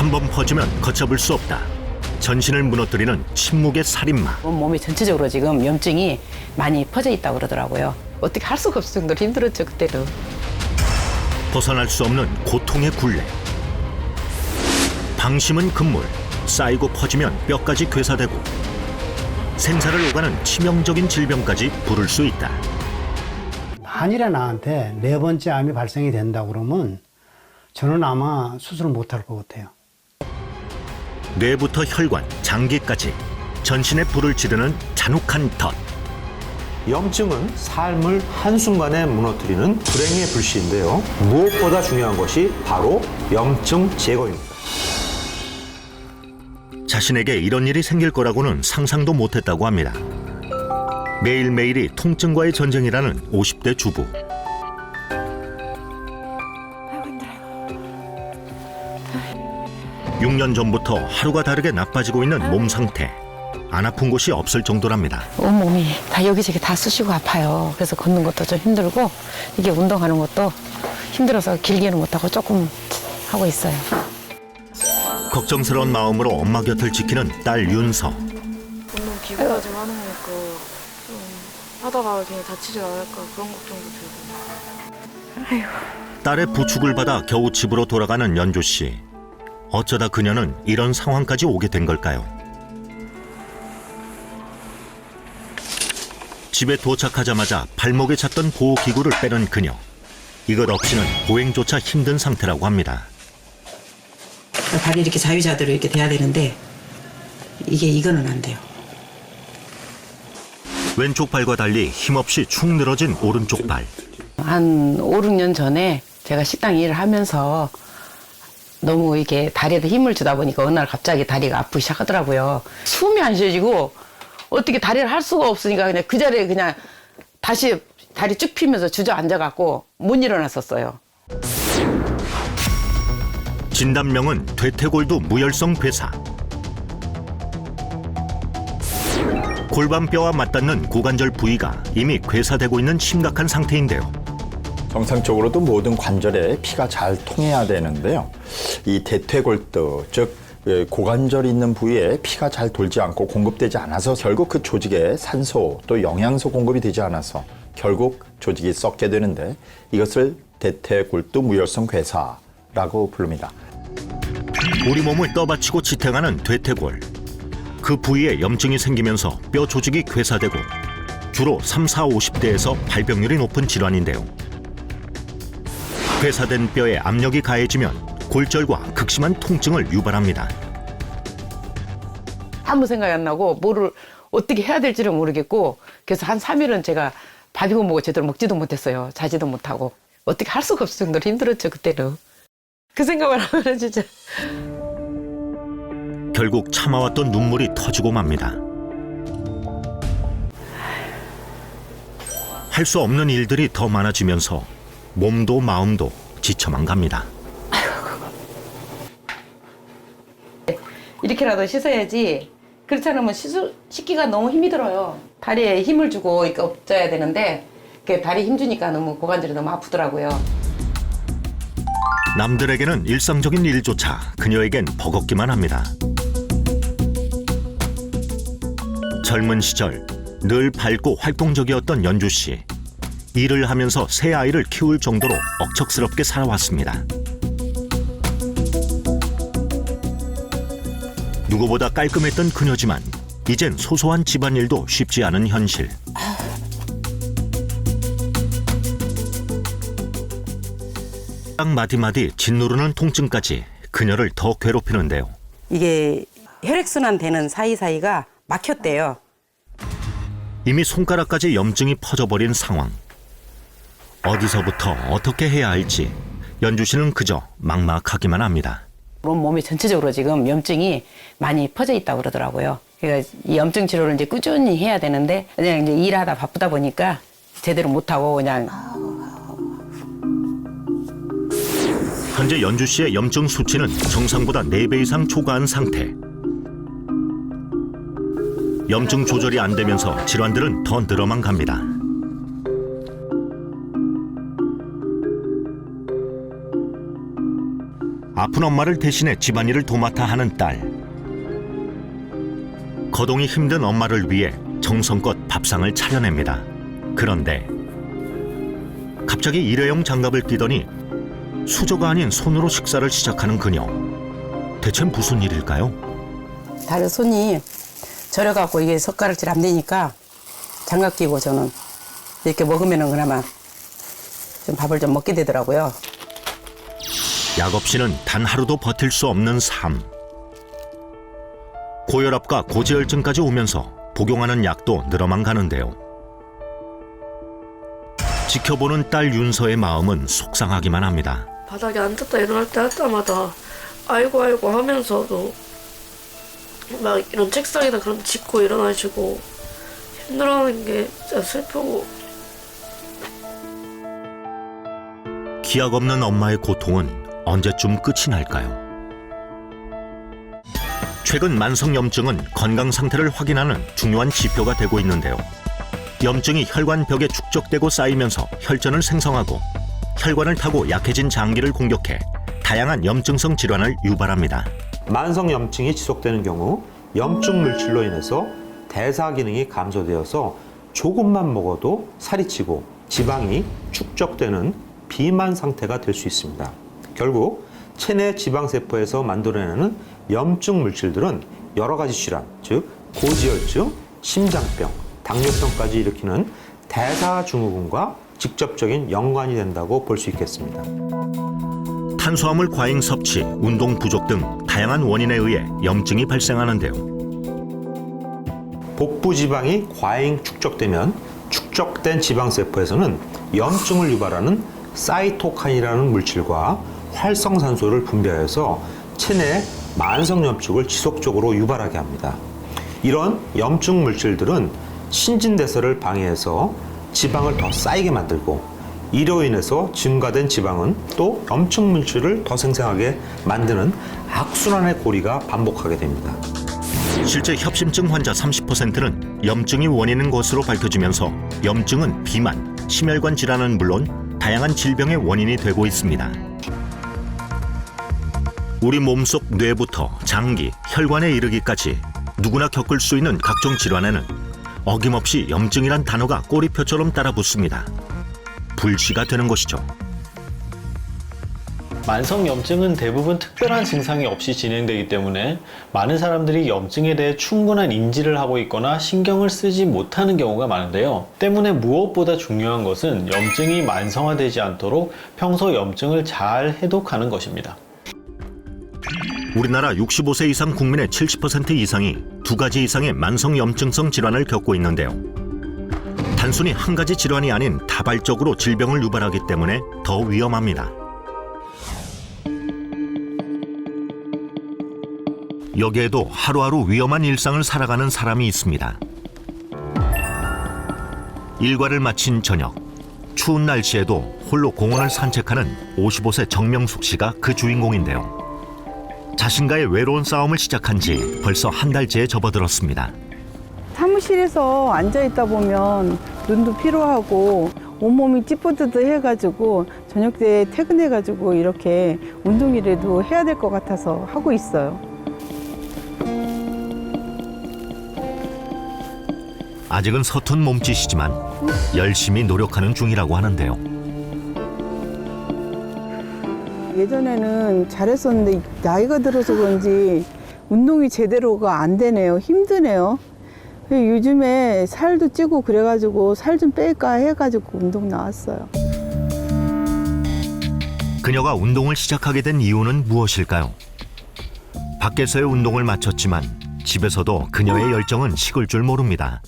한 번 퍼지면 걷잡을 수 없다. 전신을 무너뜨리는 침묵의 살인마. 온 몸이 전체적으로 지금 염증이 많이 퍼져 있다고 그러더라고요. 어떻게 할 수가 없을 정도로 힘들었죠, 그때는. 벗어날 수 없는 고통의 굴레. 방심은 금물, 쌓이고 퍼지면 뼈까지 괴사되고 생사를 오가는 치명적인 질병까지 부를 수 있다. 만일에 나한테 네 번째 암이 발생이 된다 그러면 저는 아마 수술을 못 할 것 같아요. 뇌부터 혈관, 장기까지 전신에 불을 지르는 잔혹한 덫. 염증은 삶을 한순간에 무너뜨리는 불행의 불씨인데요. 무엇보다 중요한 것이 바로 염증 제거입니다. 자신에게 이런 일이 생길 거라고는 상상도 못했다고 합니다. 매일매일이 통증과의 전쟁이라는 50대 주부. 육년 전부터 하루가 다르게 나빠지고 있는 몸 상태. 안 아픈 곳이 없을 정도랍니다. 온 몸이 다 여기저기 다 쑤시고 아파요. 그래서 걷는 것도 좀 힘들고 이게 운동하는 것도 힘들어서 길게는 못하고 조금 하고 있어요. 걱정스러운 마음으로 엄마 곁을 지키는 딸 윤서. 운동 기구가 좀 하는 거니까 좀 하다가 그냥 다치지 않을까 그런 걱정도 들고 딸의 부축을 받아 겨우 집으로 돌아가는 연주 씨. 어쩌다 그녀는 이런 상황까지 오게 된 걸까요? 집에 도착하자마자 발목에 찼던 보호 기구를 빼는 그녀. 이것 없이는 보행조차 힘든 상태라고 합니다. 발이 이렇게 자유자대로 이렇게 돼야 되는데 이게 이거는 안 돼요. 왼쪽 발과 달리 힘없이 축 늘어진 오른쪽 발. 한 5, 6년 전에 제가 식당 일을 하면서 너무 이게 다리에도 힘을 주다 보니까 어느 날 갑자기 다리가 아프기 시작하더라고요. 숨이 안 쉬어지고 어떻게 다리를 할 수가 없으니까 그냥 그 자리에 그냥 다시 다리 쭉 피면서 주저앉아갖고 못 일어났었어요. 진단명은 퇴퇴골두 무혈성 괴사. 골반뼈와 맞닿는 고관절 부위가 이미 괴사되고 있는 심각한 상태인데요. 정상적으로도 모든 관절에 피가 잘 통해야 되는데요. 이 대퇴골두, 즉 예, 고관절 있는 부위에 피가 잘 돌지 않고 공급되지 않아서 결국 그 조직에 산소 또 영양소 공급이 되지 않아서 결국 조직이 썩게 되는데 이것을 대퇴골두 무혈성 괴사라고 부릅니다. 우리 몸을 떠받치고 지탱하는 퇴퇴골. 그 부위에 염증이 생기면서 뼈 조직이 괴사되고 주로 3, 4, 50대에서 발병률이 높은 질환인데요. 괴사된 뼈에 압력이 가해지면 골절과 극심한 통증을 유발합니다. 아무 생각이 안 나고 뭐를 어떻게 해야 될지를 모르겠고 그래서 한 3일은 제가 밥이고 뭐고 제대로 먹지도 못했어요. 자지도 못하고 어떻게 할 수가 없을 정도로 힘들었죠 그때는. 그 생각을 하면 진짜 결국 참아왔던 눈물이 터지고 맙니다. 할 수 없는 일들이 더 많아지면서 몸도 마음도 지쳐만 갑니다. 이렇게라도 씻어야지 그렇지 않으면 씻을, 씻기가 너무 힘이 들어요. 다리에 힘을 주고 이렇게 엎져야 되는데 그 다리 힘 주니까 너무 고관절이 너무 아프더라고요. 남들에게는 일상적인 일조차 그녀에겐 버겁기만 합니다. 젊은 시절 늘 밝고 활동적이었던 연주 씨. 일을 하면서 새 아이를 키울 정도로 억척스럽게 살아왔습니다. 누구보다 깔끔했던 그녀지만 이젠 소소한 집안일도 쉽지 않은 현실. 딱 마디마디 짓누르는 통증까지 그녀를 더 괴롭히는데요. 이게 혈액순환 되는 사이사이가 막혔대요. 이미 손가락까지 염증이 퍼져버린 상황. 어디서부터 어떻게 해야 할지 연주 씨는 그저 막막하기만 합니다. 온 몸이 전체적으로 지금 염증이 많이 퍼져 있다고 그러더라고요. 그러니까 이 염증 치료를 이제 꾸준히 해야 되는데 그냥 이제 일하다 바쁘다 보니까 제대로 못 하고 그냥 현재 연주 씨의 염증 수치는 정상보다 4배 이상 초과한 상태. 염증 조절이 안 되면서 질환들은 더 늘어만 갑니다. 아픈 엄마를 대신해 집안일을 도맡아 하는 딸. 거동이 힘든 엄마를 위해 정성껏 밥상을 차려냅니다. 그런데 갑자기 일회용 장갑을 끼더니 수저가 아닌 손으로 식사를 시작하는 그녀. 대체 무슨 일일까요? 다른 손이 저려갖고 이게 젓가락질 안 되니까 장갑 끼고 저는 이렇게 먹으면은 그나마 좀 밥을 좀 먹게 되더라고요. 약 없이는 단 하루도 버틸 수 없는 삶. 고혈압과 고지혈증까지 오면서 복용하는 약도 늘어만 가는데요. 지켜보는 딸 윤서의 마음은 속상하기만 합니다. 바닥에 앉았다 일어날 때 할 때마다 아이고 아이고 하면서도 막 이런 책상에다 그런 데 짚고 일어나시고 힘들어하는 게 진짜 슬프고 기약 없는 엄마의 고통은 언제쯤 끝이 날까요? 최근 만성염증은 건강 상태를 확인하는 중요한 지표가 되고 있는데요. 염증이 혈관 벽에 축적되고 쌓이면서 혈전을 생성하고 혈관을 타고 약해진 장기를 공격해 다양한 염증성 질환을 유발합니다. 만성 염증이 지속되는 경우 염증 물질로 인해서 대사 기능이 감소되어서 조금만 먹어도 살이 찌고 지방이 축적되는 비만 상태가 될 수 있습니다. 결국 체내 지방 세포에서 만들어내는 염증 물질들은 여러 가지 질환, 즉 고지혈증, 심장병, 당뇨병까지 일으키는 대사 증후군과 직접적인 연관이 된다고 볼 수 있겠습니다. 탄수화물 과잉 섭취, 운동 부족 등 다양한 원인에 의해 염증이 발생하는데요. 복부 지방이 과잉 축적되면 축적된 지방 세포에서는 염증을 유발하는 사이토카인이라는 물질과 활성산소를 분비하여서 체내 만성 염증을 지속적으로 유발하게 합니다. 이런 염증 물질들은 신진대사를 방해해서 지방을 더 쌓이게 만들고 이로 인해서 증가된 지방은 또 염증 물질을 더 생성하게 만드는 악순환의 고리가 반복하게 됩니다. 실제 협심증 환자 30%는 염증이 원인인 것으로 밝혀지면서 염증은 비만, 심혈관 질환은 물론 다양한 질병의 원인이 되고 있습니다. 우리 몸속 뇌부터 장기, 혈관에 이르기까지 누구나 겪을 수 있는 각종 질환에는 어김없이 염증이란 단어가 꼬리표처럼 따라붙습니다. 불씨가 되는 것이죠. 만성 염증은 대부분 특별한 증상이 없이 진행되기 때문에 많은 사람들이 염증에 대해 충분한 인지를 하고 있거나 신경을 쓰지 못하는 경우가 많은데요. 때문에 무엇보다 중요한 것은 염증이 만성화되지 않도록 평소 염증을 잘 해독하는 것입니다. 우리나라 65세 이상 국민의 70% 이상이 두 가지 이상의 만성 염증성 질환을 겪고 있는데요. 단순히 한 가지 질환이 아닌 다발적으로 질병을 유발하기 때문에 더 위험합니다. 여기에도 하루하루 위험한 일상을 살아가는 사람이 있습니다. 일과를 마친 저녁, 추운 날씨에도 홀로 공원을 산책하는 55세 정명숙 씨가 그 주인공인데요. 자신과의 외로운 싸움을 시작한 지 벌써 한 달째에 접어들었습니다. 사무실에서 앉아 있다 보면 눈도 피로하고 온몸이 찌뿌드드 해가지고 저녁 때 퇴근해가지고 이렇게 운동이라도 해야 될 것 같아서 하고 있어요. 아직은 서툰 몸짓이지만 열심히 노력하는 중이라고 하는데요. 예전에는 잘했었는데 나이가 들어서 그런지 운동이 제대로가 안 되네요. 힘드네요. 요즘에 살도 찌고 그래가지고 살 좀 뺄까 해가지고 운동 나왔어요. 그녀가 운동을 시작하게 된 이유는 무엇일까요? 밖에서의 운동을 마쳤지만 집에서도 그녀의 열정은 식을 줄 모릅니다.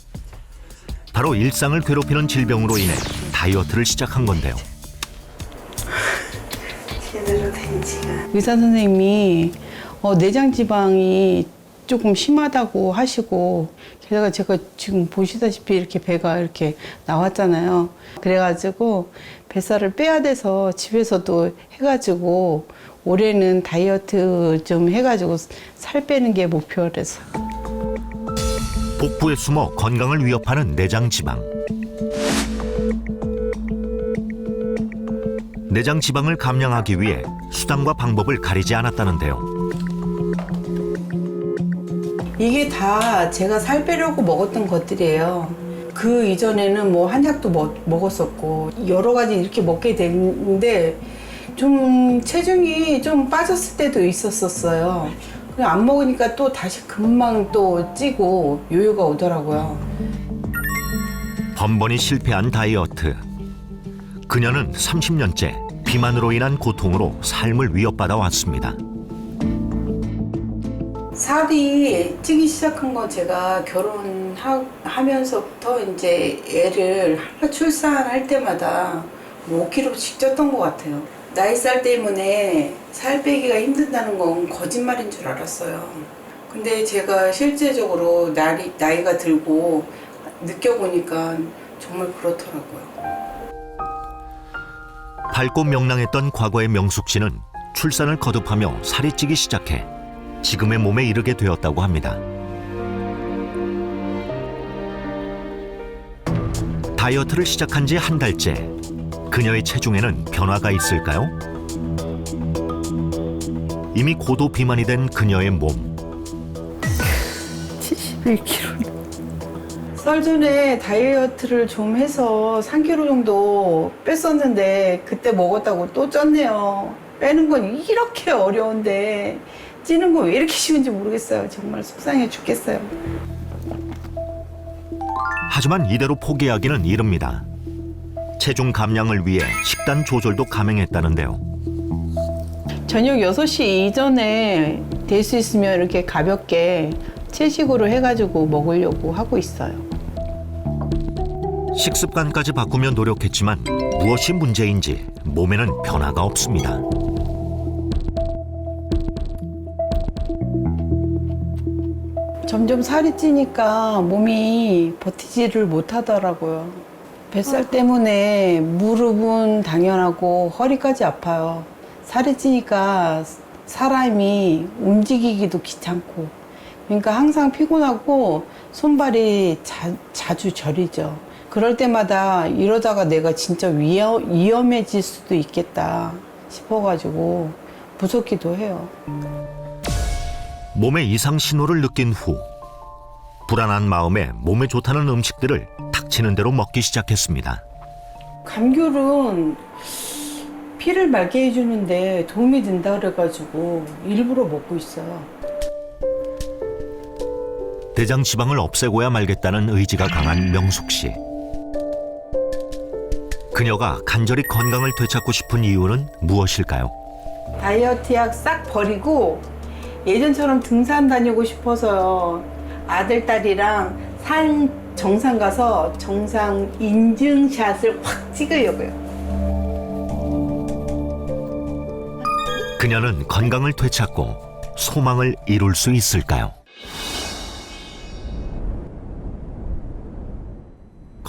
바로 일상을 괴롭히는 질병으로 인해 다이어트를 시작한 건데요. 의사 선생님이 어, 내장 지방이 조금 심하다고 하시고 게다가 제가 지금 보시다시피 이렇게 배가 이렇게 나왔잖아요. 그래가지고 뱃살을 빼야 돼서 집에서도 해가지고 올해는 다이어트 좀 해가지고 살 빼는 게 목표라서. 복부에 숨어 건강을 위협하는 내장 지방. 내장 지방을 감량하기 위해 수단과 방법을 가리지 않았다는데요. 이게 다 제가 살 빼려고 먹었던 것들이에요. 그 이전에는 뭐 한약도 먹, 먹었었고 여러 가지 이렇게 먹게 됐는데 좀 체중이 좀 빠졌을 때도 있었었어요. 그안 먹으니까 또 다시 금방 또 찌고 요요가 오더라고요. 번번이 실패한 다이어트. 그녀는 30년째 비만으로 인한 고통으로 삶을 위협받아 왔습니다. 살이 찌기 시작한 건 제가 결혼하면서부터 이제 애를 출산할 때마다 뭐 5kg씩 쪘던 것 같아요. 나이 살 때문에 살 빼기가 힘든다는 건 거짓말인 줄 알았어요. 근데 제가 실제적으로 나이, 나이가 들고 느껴보니까 정말 그렇더라고요. 밝고 명랑했던 과거의 명숙 씨는 출산을 거듭하며 살이 찌기 시작해 지금의 몸에 이르게 되었다고 합니다. 다이어트를 시작한 지 한 달째 그녀의 체중에는 변화가 있을까요? 이미 고도 비만이 된 그녀의 몸. 71kg. 썰 전에 다이어트를 좀 해서 3kg 정도 뺐었는데 그때 먹었다고 또 쪘네요. 빼는 건 이렇게 어려운데 찌는 건 왜 이렇게 쉬운지 모르겠어요. 정말 속상해 죽겠어요. 하지만 이대로 포기하기는 이릅니다. 체중 감량을 위해 식단 조절도 감행했다는데요. 저녁 6시 이전에 될 수 있으면 이렇게 가볍게 채식으로 해가지고 먹으려고 하고 있어요. 식습관까지 바꾸며 노력했지만 무엇이 문제인지 몸에는 변화가 없습니다. 점점 살이 찌니까 몸이 버티지를 못하더라고요. 뱃살 때문에 무릎은 당연하고 허리까지 아파요. 살이 찌니까 사람이 움직이기도 귀찮고. 그러니까 항상 피곤하고 손발이 자, 자주 저리죠. 그럴 때마다 이러다가 내가 진짜 위험, 위험해질 수도 있겠다 싶어가지고 무섭기도 해요. 몸의 이상 신호를 느낀 후 불안한 마음에 몸에 좋다는 음식들을 닥치는 대로 먹기 시작했습니다. 감귤은 피를 맑게 해주는데 도움이 된다 그래가지고 일부러 먹고 있어요. 대장 지방을 없애고야 말겠다는 의지가 강한 명숙 씨. 그녀가 간절히 건강을 되찾고 싶은 이유는 무엇일까요? 다이어트 약 싹 버리고 예전처럼 등산 다니고 싶어서요. 아들, 딸이랑 산 정상 가서 정상 인증샷을 확 찍으려고요. 그녀는 건강을 되찾고 소망을 이룰 수 있을까요?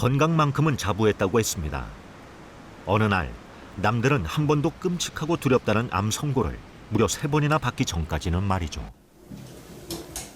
건강만큼은 자부했다고 했습니다. 어느 날 남들은 한 번도 끔찍하고 두렵다는 암 선고를 무려 세 번이나 받기 전까지는 말이죠.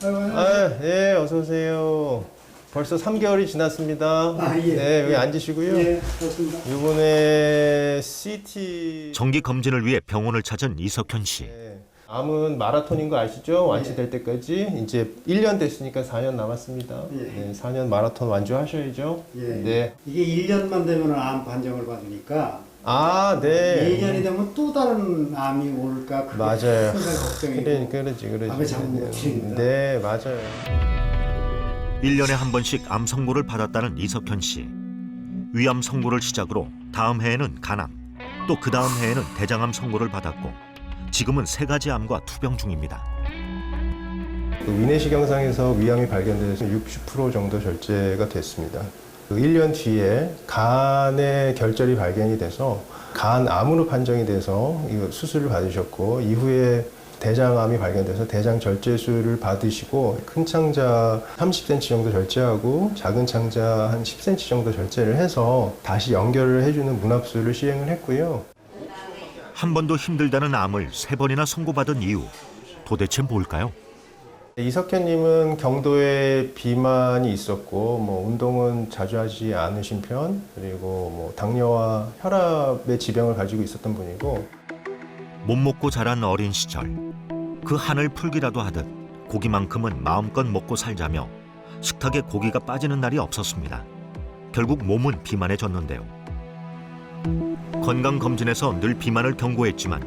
아, 예, 어서 오세요. 벌써 3개월이 지났습니다. 아, 예. 네, 여기 예. 앉으시고요. 예, 그렇습니다. 이번에 CT 정기 검진을 위해 병원을 찾은 이석현 씨. 네, 암은 마라톤인 거 아시죠? 완치될 때까지 이제 1년 됐으니까 4년 남았습니다. 예. 네, 4년 마라톤 완주하셔야죠. 예. 네. 이게 1년만 되면 암 판정을 받으니까 아, 네. 2년이 되면 또 다른 암이 올까 그게 맞아요. 항상 걱정이고 그래, 그러지, 그러지. 암에 치입니다. 네, 맞아요. 1년에 한 번씩 암 선고를 받았다는 이석현 씨. 위암 선고를 시작으로 다음 해에는 간암, 또 그 다음 해에는 대장암 선고를 받았고 지금은 세 가지 암과 투병 중입니다. 그 위내시경상에서 위암이 발견돼서 60% 정도 절제가 됐습니다. 그 1년 뒤에 간의 결절이 발견이 돼서 간암으로 판정이 돼서 이 수술을 받으셨고 이후에 대장암이 발견돼서 대장 절제술을 받으시고 큰 창자 30cm 정도 절제하고 작은 창자 한 10cm 정도 절제를 해서 다시 연결을 해주는 문합술을 시행을 했고요. 한 번도 힘들다는 암을 세 번이나 선고받은 이유 도대체 뭘까요? 이석현님은 경도에 비만이 있었고 뭐 운동은 자주 하지 않으신 편 그리고 뭐 당뇨와 혈압의 지병을 가지고 있었던 분이고 못 먹고 자란 어린 시절 그 한을 풀기라도 하듯 고기만큼은 마음껏 먹고 살자며 식탁에 고기가 빠지는 날이 없었습니다. 결국 몸은 비만해졌는데요. 건강 검진에서 늘 비만을 경고했지만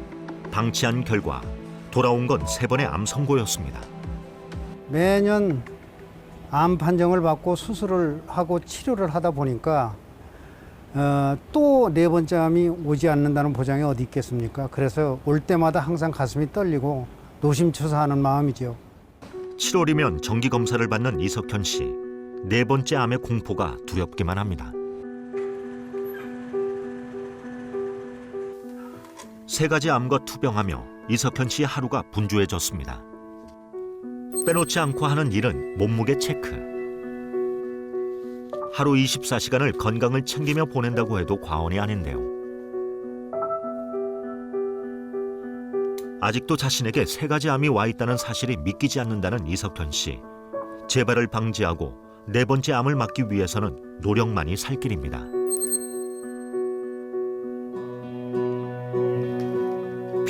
방치한 결과 돌아온 건 세 번의 암 선고였습니다. 매년 암 판정을 받고 수술을 하고 치료를 하다 보니까 어, 또 네 번째 암이 오지 않는다는 보장이 어디 있겠습니까? 그래서 올 때마다 항상 가슴이 떨리고 노심초사하는 마음이죠. 7월이면 정기 검사를 받는 이석현 씨. 네 번째 암의 공포가 두렵기만 합니다. 세 가지 암과 투병하며 이석현 씨의 하루가 분주해졌습니다. 빼놓지 않고 하는 일은 몸무게 체크. 하루 24시간을 건강을 챙기며 보낸다고 해도 과언이 아닌데요. 아직도 자신에게 세 가지 암이 와 있다는 사실이 믿기지 않는다는 이석현 씨. 재발을 방지하고 네 번째 암을 막기 위해서는 노력만이 살 길입니다.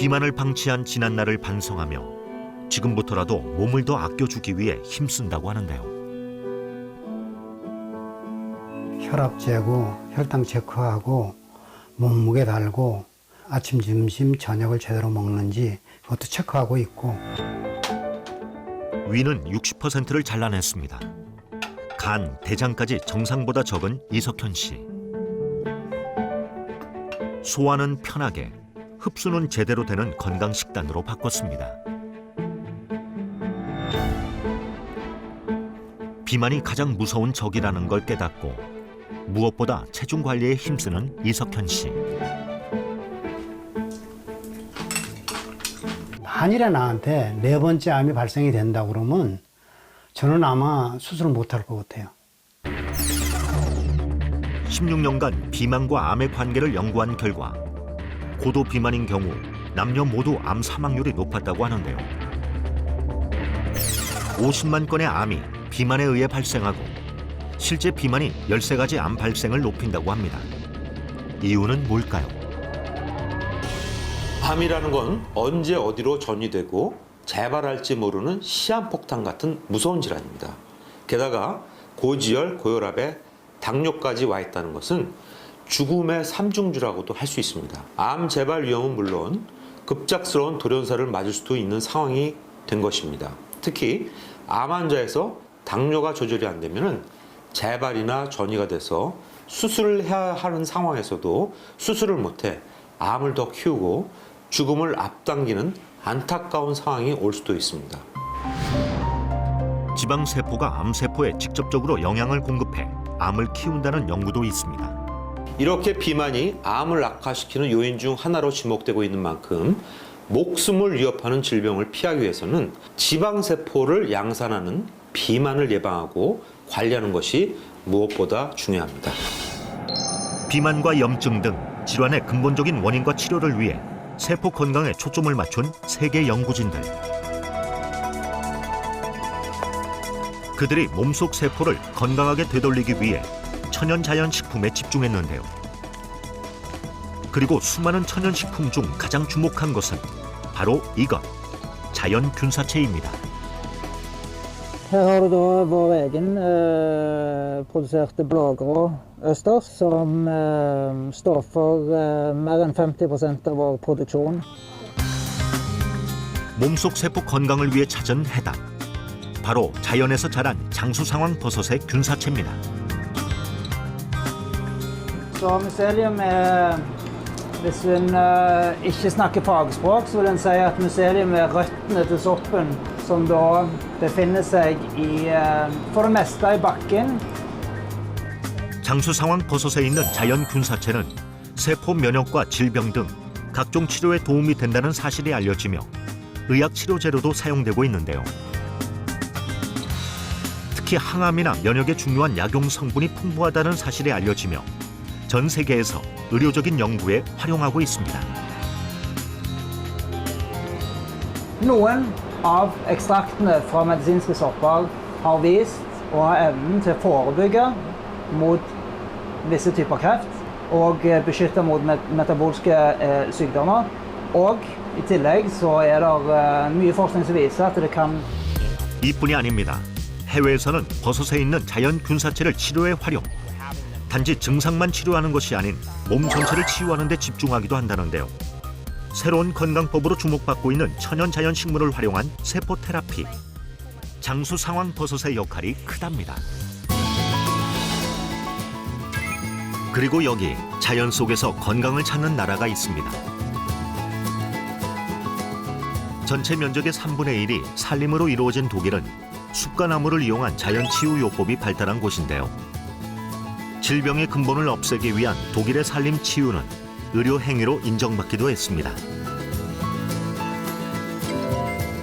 비만을 방치한 지난날을 반성하며 지금부터라도 몸을 더 아껴주기 위해 힘쓴다고 하는데요. 혈압 재고, 혈당 체크하고, 몸무게 달고, 아침, 점심, 저녁을 제대로 먹는지 그것도 체크하고 있고 위는 60%를 잘라냈습니다. 간, 대장까지 정상보다 적은 이석현 씨. 소화는 편하게, 흡수는 제대로 되는 건강 식단으로 바꿨습니다. 비만이 가장 무서운 적이라는 걸 깨닫고 무엇보다 체중 관리에 힘쓰는 이석현 씨. 만일에 나한테 네 번째 암이 발생이 된다 그러면 저는 아마 수술을 못할 것 같아요. 16년간 비만과 암의 관계를 연구한 결과 고도 비만인 경우 남녀 모두 암 사망률이 높았다고 하는데요. 50만 건의 암이 비만에 의해 발생하고 실제 비만이 13가지 암 발생을 높인다고 합니다. 이유는 뭘까요? 암이라는 건 언제 어디로 전이되고 재발할지 모르는 시한폭탄 같은 무서운 질환입니다. 게다가 고지혈, 고혈압에 당뇨까지 와 있다는 것은 죽음의 삼중주라고도 할 수 있습니다. 암 재발 위험은 물론 급작스러운 돌연사를 맞을 수도 있는 상황이 된 것입니다. 특히 암 환자에서 당뇨가 조절이 안 되면은 재발이나 전이가 돼서 수술을 해야 하는 상황에서도 수술을 못해 암을 더 키우고 죽음을 앞당기는 안타까운 상황이 올 수도 있습니다. 지방 세포가 암 세포에 직접적으로 영향을 공급해 암을 키운다는 연구도 있습니다. 이렇게 비만이 암을 악화시키는 요인 중 하나로 지목되고 있는 만큼 목숨을 위협하는 질병을 피하기 위해서는 지방세포를 양산하는 비만을 예방하고 관리하는 것이 무엇보다 중요합니다. 비만과 염증 등 질환의 근본적인 원인과 치료를 위해 세포 건강에 초점을 맞춘 세계 연구진들. 그들이 몸속 세포를 건강하게 되돌리기 위해 천연 자연 식품에 집중했는데요. 그리고 수많은 천연 식품 중 가장 주목한 것은 바로 이것 자연 균사체입니다. Her har du da vår egen eh, produserte blågrå østers, som eh, står for eh, mer enn 50 av vår produksjon. 몸속 세포 건강을 위해 찾은 해답. 바로 자연에서 자란 장수 상황 버섯의 균사체입니다. Så mycelium er Hvis en eh, ikke snakker fagspråk, så vil en si at mycelium er røttene til soppen, som da befinner seg i, eh, for det meste i bakken. 장수 상황 버섯에 있는 자연 균사체는 세포 면역과 질병 등 각종 치료에 도움이 된다는 사실이 알려지며 의학 치료제로도 사용되고 있는데요. 특히 항암이나 면역에 중요한 약용 성분이 풍부하다는 사실이 알려지며 전 세계에서 의료적인 연구에 활용하고 있습니다. Noen av ekstraktene fra medisinske sopper har vist å ha evnen til å forebygge mot visse typer kreft og eh, beskytte mot met metabolske eh, sykdommer. Og i tillegg så er det eh, mye forskning som viser at det kan 이뿐이 아닙니다. 해외에서는 버섯에 있는 자연 균사체를 치료에 활용. 단지 증상만 치료하는 것이 아닌 몸 전체를 치유하는 데 집중하기도 한다는데요. 새로운 건강법으로 주목받고 있는 천연 자연 식물을 활용한 세포 테라피. 장수 상황 버섯의 역할이 크답니다. 그리고 여기 자연 속에서 건강을 찾는 나라가 있습니다. 전체 면적의 3분의 1이 산림으로 이루어진 독일은 숲과 나무를 이용한 자연 치유 요법이 발달한 곳인데요. 질병의 근본을 없애기 위한 독일의 산림 치유는 의료 행위로 인정받기도 했습니다.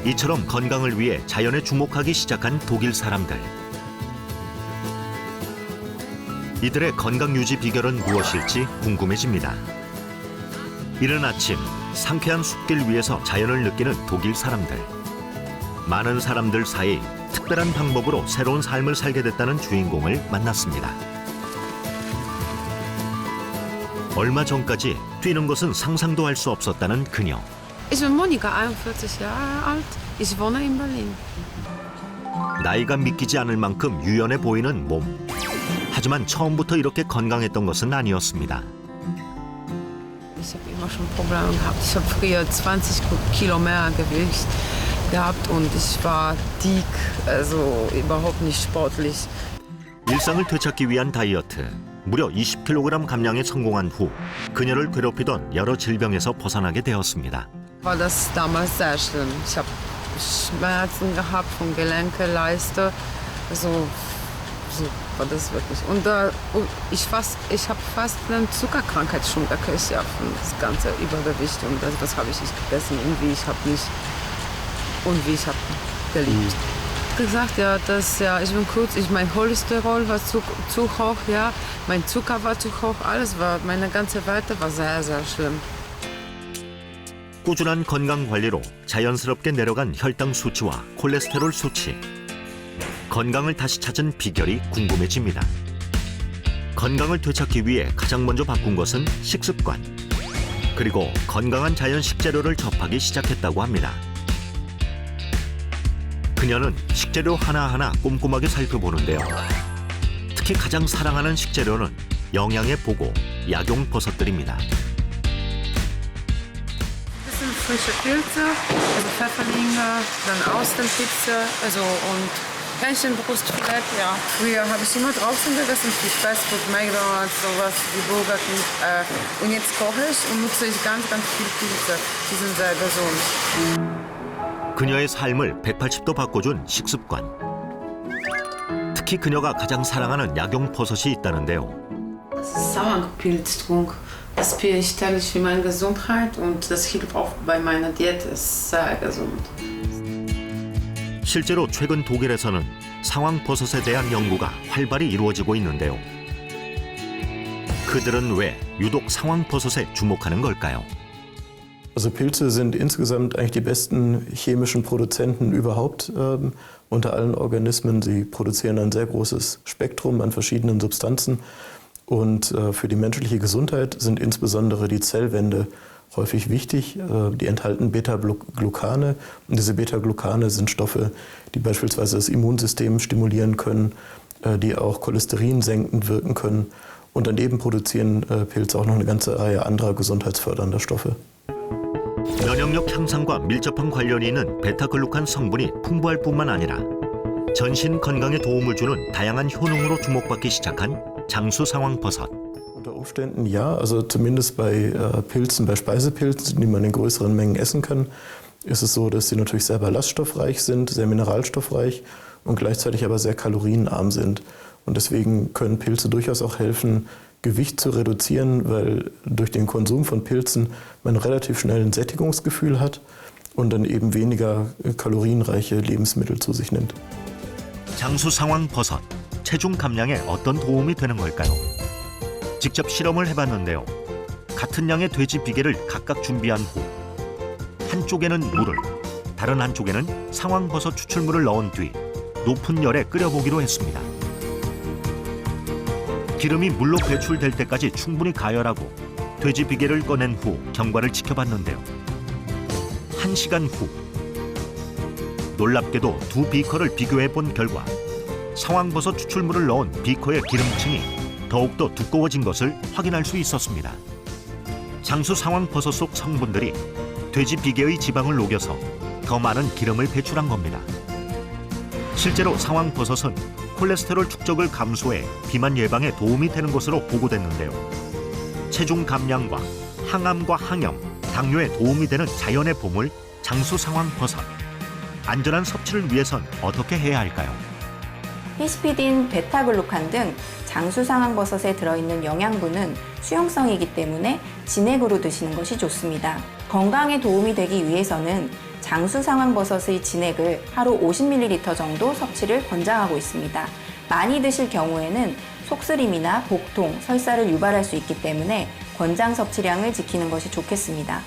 이처럼 건강을 위해 자연에 주목하기 시작한 독일 사람들. 이들의 건강 유지 비결은 무엇일지 궁금해집니다. 이른 아침 상쾌한 숲길 위에서 자연을 느끼는 독일 사람들. 많은 사람들 사이 특별한 방법으로 새로운 삶을 살게 됐다는 주인공을 만났습니다. 얼마 전까지 뛰는 것은 상상도 할 수 없었다는 그녀. Ich bin Monika, 41 Jahre alt. Ich wohne in Berlin. 나이가 믿기지 않을 만큼 유연해 보이는 몸. 하지만 처음부터 이렇게 건강했던 것은 아니었습니다. Ich habe immer schon Probleme gehabt. Ich habe früher 20 Kilo mehr Gewicht gehabt und ich war dick, also überhaupt nicht sportlich. 일상을 되찾기 위한 다이어트. 무려 20kg 감량에 성공한 후 그녀를 괴롭히던 여러 질병에서 벗어나게 되었습니다. War das damals sehr schlimm. Ich habe Schmerzen gehabt von Gelenke, Leiste. Also so war das wirklich. Und äh, oh, ich, fast, ich habe fast eine Zuckerkrankheit schon gekriegt, ja, von das ganze Übergewicht und das, was habe ich nicht gegessen und wie ich habe nicht und wie ich habe geliebt. Gesagt, ja, dass ja, ich bin kurz, ich mein Cholesterol war zu, zu hoch, ja, mein Zucker war zu hoch, alles war, meine ganze Werte war sehr, sehr schlimm. 꾸준한 건강 관리로 자연스럽게 내려간 혈당 수치와 콜레스테롤 수치. 건강을 다시 찾은 비결이 궁금해집니다. 건강을 되찾기 위해 가장 먼저 바꾼 것은 식습관. 그리고 건강한 자연 식재료를 접하기 시작했다고 합니다. 그녀는 식재료 하나하나 꼼꼼하게 살펴보는데요. 특히 가장 사랑하는 식재료는 영양의 보고 약용 버섯들입니다. Das sind frische Pilze, also Pfefferlinge, dann Austernpizza, also und Hähnchenbrustfilet, ja. Früher habe ich immer draußen gegessen, viel Fastfood, McDonalds, sowas, die Burger King. Äh, und jetzt koche ich und nutze ich ganz, ganz viel Pilze. Die sind sehr gesund. 그녀의 삶을 180도 바꿔준 식습관. 특히 그녀가 가장 사랑하는 약용 버섯이 있다는데요. Das ist Sauerpilztrunk. Das spiele ich täglich für meine Gesundheit und das hilft auch bei meiner Diät. Das ist sehr gesund. 실제로 최근 독일에서는 상황 버섯에 대한 연구가 활발히 이루어지고 있는데요. 그들은 왜 유독 상황 버섯에 주목하는 걸까요? Also Pilze sind insgesamt eigentlich die besten chemischen Produzenten überhaupt ähm, unter allen Organismen. Sie produzieren ein sehr großes Spektrum an verschiedenen Substanzen. Und äh, für die menschliche Gesundheit sind insbesondere die Zellwände häufig wichtig. Äh, die enthalten Beta-Glucane. Und diese Beta-Glucane sind Stoffe, die beispielsweise das Immunsystem stimulieren können, äh, die auch Cholesterin senkend wirken können. Und daneben produzieren äh, Pilze auch noch eine ganze Reihe anderer gesundheitsfördernder Stoffe. 면역력 향상과 밀접한 관련이 있는 베타글루칸 성분이 풍부할 뿐만 아니라 전신 건강에 도움을 주는 다양한 효능으로 주목받기 시작한 장수 상황 버섯. Unter Umständen ja, also zumindest bei äh, Pilzen, bei Speisepilzen, die man in größeren Mengen essen kann, ist es so, dass sie natürlich sehr ballaststoffreich sind, sehr mineralstoffreich und gleichzeitig aber sehr kalorienarm sind. Und deswegen können Pilze durchaus auch helfen, Gewicht zu reduzieren, weil durch den Konsum von Pilzen man relativ schnell ein Sättigungsgefühl hat und dann eben weniger äh, kalorienreiche Lebensmittel zu sich nimmt. 장수 상황 버섯 체중 감량에 어떤 도움이 되는 걸까요? 직접 실험을 해봤는데요. 같은 양의 돼지 비계를 각각 준비한 후 한쪽에는 물을 다른 한쪽에는 상황버섯 추출물을 넣은 뒤 높은 열에 끓여보기로 했습니다. 기름이 물로 배출될 때까지 충분히 가열하고 돼지 비계를 꺼낸 후 경과를 지켜봤는데요. 한 시간 후 놀랍게도 두 비커를 비교해 본 결과 상황버섯 추출물을 넣은 비커의 기름층이 더욱더 두꺼워진 것을 확인할 수 있었습니다. 장수 상황버섯 속 성분들이 돼지 비계의 지방을 녹여서 더 많은 기름을 배출한 겁니다. 실제로 상황버섯은 콜레스테롤 축적을 감소해 비만 예방에 도움이 되는 것으로 보고됐는데요. 체중 감량과 항암과 항염, 당뇨에 도움이 되는 자연의 보물 장수 상황 버섯. 안전한 섭취를 위해선 어떻게 해야 할까요? 히스피딘, 베타글루칸 등 장수 상황 버섯에 들어있는 영양분은 수용성이기 때문에 진액으로 드시는 것이 좋습니다. 건강에 도움이 되기 위해서는 장수 상황버섯의 진액을 하루 50ml 정도 섭취를 권장하고 있습니다. 많이 드실 경우에는 속쓰림이나 복통, 설사를 유발할 수 있기 때문에 권장 섭취량을 지키는 것이 좋겠습니다.